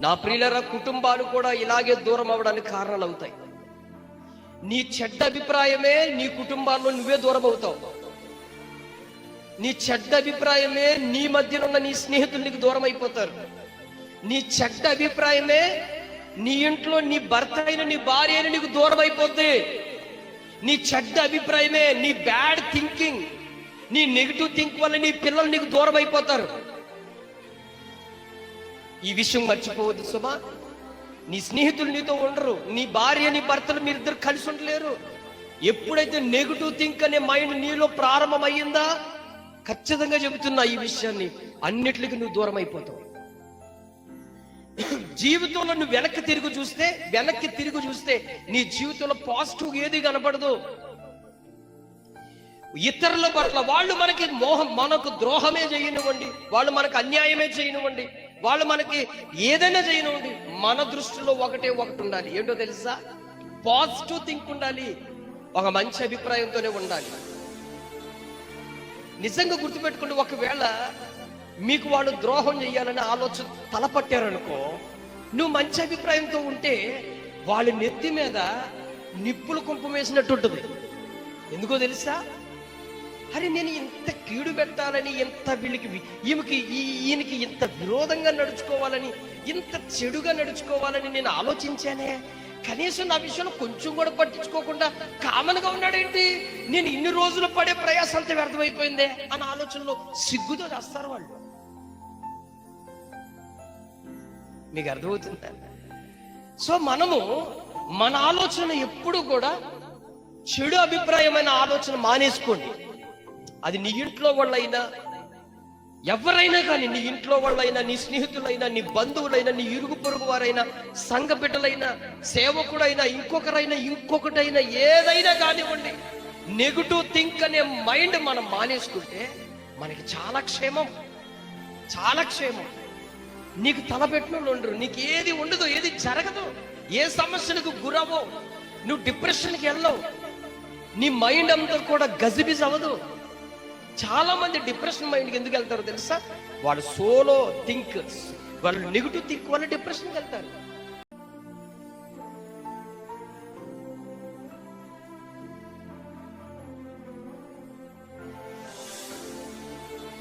నా ప్రియులర కుటుంబాలు కూడా ఇలాగే దూరం అవడానికి కారణాలు అవుతాయి నీ చెడ్డ అభిప్రాయమే నీ కుటుంబాల్లో నువ్వే దూరం అవుతావు. నీ చెడ్డ అభిప్రాయమే నీ మధ్యనున్న నీ స్నేహితులు నీకు దూరం అయిపోతారు. నీ చెడ్డ అభిప్రాయమే నీ ఇంట్లో నీ భర్త అయిన నీ భార్య అయిన నీకు దూరం అయిపోద్ది. నీ చెడ్డ అభిప్రాయమే నీ బ్యాడ్ థింకింగ్ నీ నెగిటివ్ థింక్ వల్ల నీ పిల్లలు నీకు దూరం అయిపోతారు. ఈ విషయం మర్చిపోవద్దు సుమా. నీ స్నేహితులు నీతో ఉండరు. నీ భార్య నీ భర్తలు మీరిద్దరు కలిసి ఉండలేరు. ఎప్పుడైతే నెగిటివ్ థింక్ అనే మైండ్ నీలో ప్రారంభమయ్యిందా? ఖచ్చితంగా చెబుతున్నా ఈ విషయాన్ని. అన్నిటికీ నువ్వు దూరం అయిపోతావు జీవితంలో నువ్వు వెనక్కి తిరిగి చూస్తే వెనక్కి తిరిగి చూస్తే నీ జీవితంలో పాజిటివ్ ఏది కనపడదు. ఇతరుల పట్ల వాళ్ళు మనకి మోహం మనకు ద్రోహమే చేయనివ్వండి. వాళ్ళు మనకు అన్యాయమే చేయనివ్వండి. వాళ్ళు మనకి ఏదైనా చేయనివ్వండి మన దృష్టిలో ఒకటే ఒకటి ఉండాలి. ఏంటో తెలుసా? పాజిటివ్ థింక్ ఉండాలి. ఒక మంచి అభిప్రాయంతోనే ఉండాలి. నిజంగా గుర్తుపెట్టుకుంటే ఒకవేళ మీకు వాళ్ళు ద్రోహం చేయాలని ఆలోచన తలపట్టారనుకో నువ్వు మంచి అభిప్రాయంతో ఉంటే వాళ్ళ నెత్తి మీద నిప్పులు కుంపం వేసినట్టు ఉంటుంది. ఎందుకో తెలుసా? అరే నేను ఇంత కీడు పెట్టాలని ఇంత వీళ్ళకి ఈమెకి ఈ- ఈయనకి ఇంత విరోధంగా నడుచుకోవాలని ఇంత చెడుగా నడుచుకోవాలని నేను ఆలోచించానే. కనీసం నా విషయంలో కొంచెం కూడా పట్టించుకోకుండా కామన్గా ఉన్నాడేంటి? నేను ఇన్ని రోజులు పడే ప్రయాసం అంత వ్యర్థమైపోయిందే అన్న ఆలోచనలో సిగ్గుతో చేస్తారు వాళ్ళు. మీకు అర్థమవుతుందా? సో మనము మన ఆలోచన ఎప్పుడు కూడా చెడు అభిప్రాయమైన ఆలోచన మానేసుకోండి. అది నీ ఇంట్లో వాళ్ళైనా ఎవరైనా కానీ నీ ఇంట్లో వాళ్ళైనా నీ స్నేహితులైనా నీ బంధువులైనా నీ ఇరుగు పొరుగు వారైనా సంఘ బిడ్డలైనా సేవకుడైనా ఇంకొకరైనా ఇంకొకటైనా ఏదైనా కానివ్వండి నెగిటివ్ థింక్ అనే మైండ్ మనం మానేసుకుంటే మనకి చాలా క్షేమం చాలా క్షేమం. నీకు తలపెట్టిన వాళ్ళు ఉండరు నీకు ఏది ఉండదు ఏది జరగదు ఏ సమస్యలకు గురవో నువ్వు డిప్రెషన్కి వెళ్ళవు. నీ మైండ్ అంతా కూడా గజిబిజ్ అవ్వదు. చాలా మంది డిప్రెషన్ మైండ్కి ఎందుకు వెళ్తారో తెలుసా? వాళ్ళు సోలో థింకర్స్ వాళ్ళు నెగిటివ్ థింక్ వల్ల డిప్రెషన్కి వెళ్తారు.